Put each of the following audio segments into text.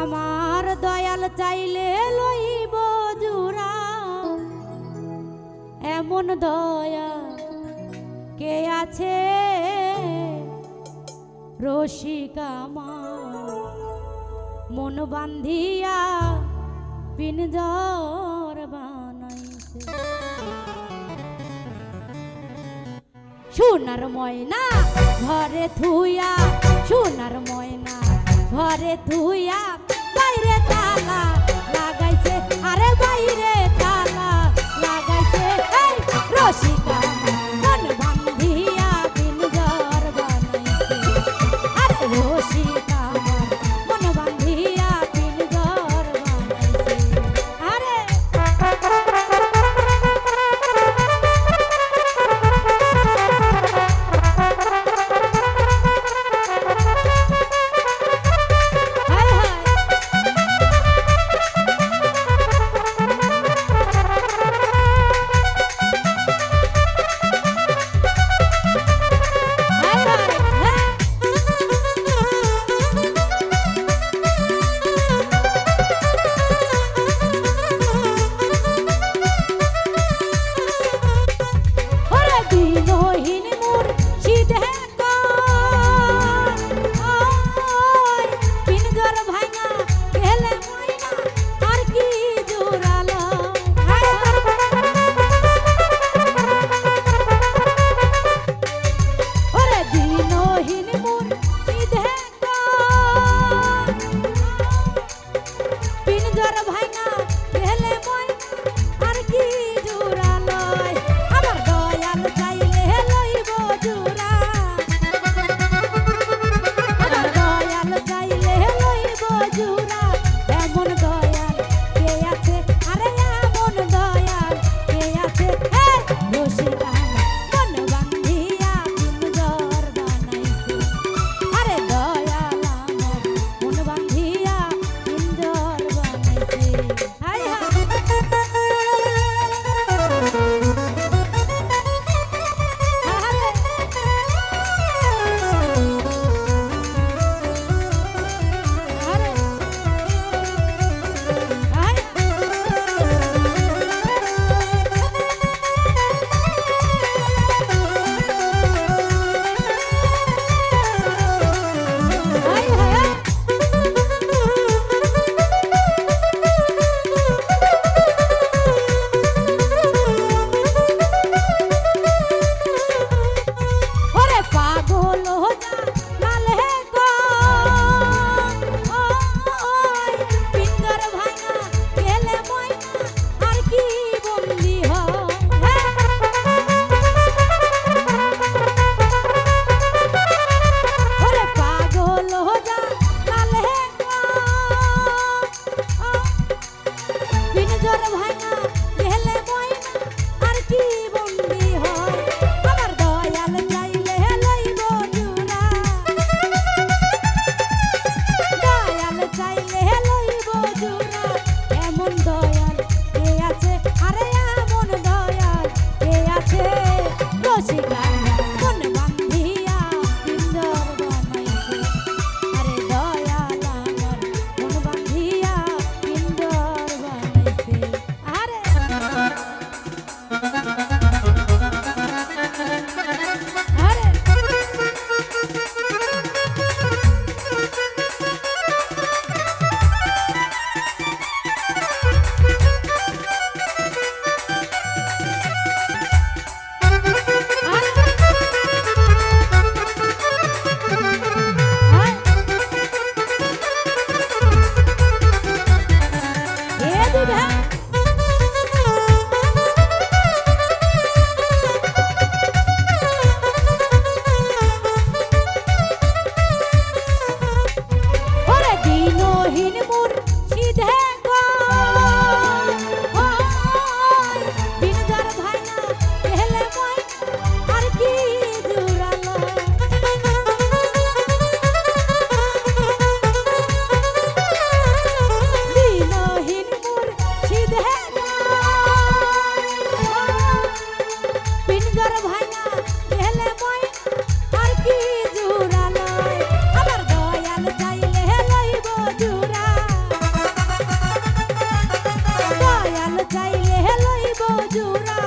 আমার দয়াল চাইলে লইব জুরা। এমন দয়া কে আছে? রসিকামা মন বান্ধিয়া পিনজর বানাইছে। সোনার ময়না ঘরে থুইয়া, সোনার ময়না ঘরে থুইয়া আল্লাহ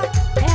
É.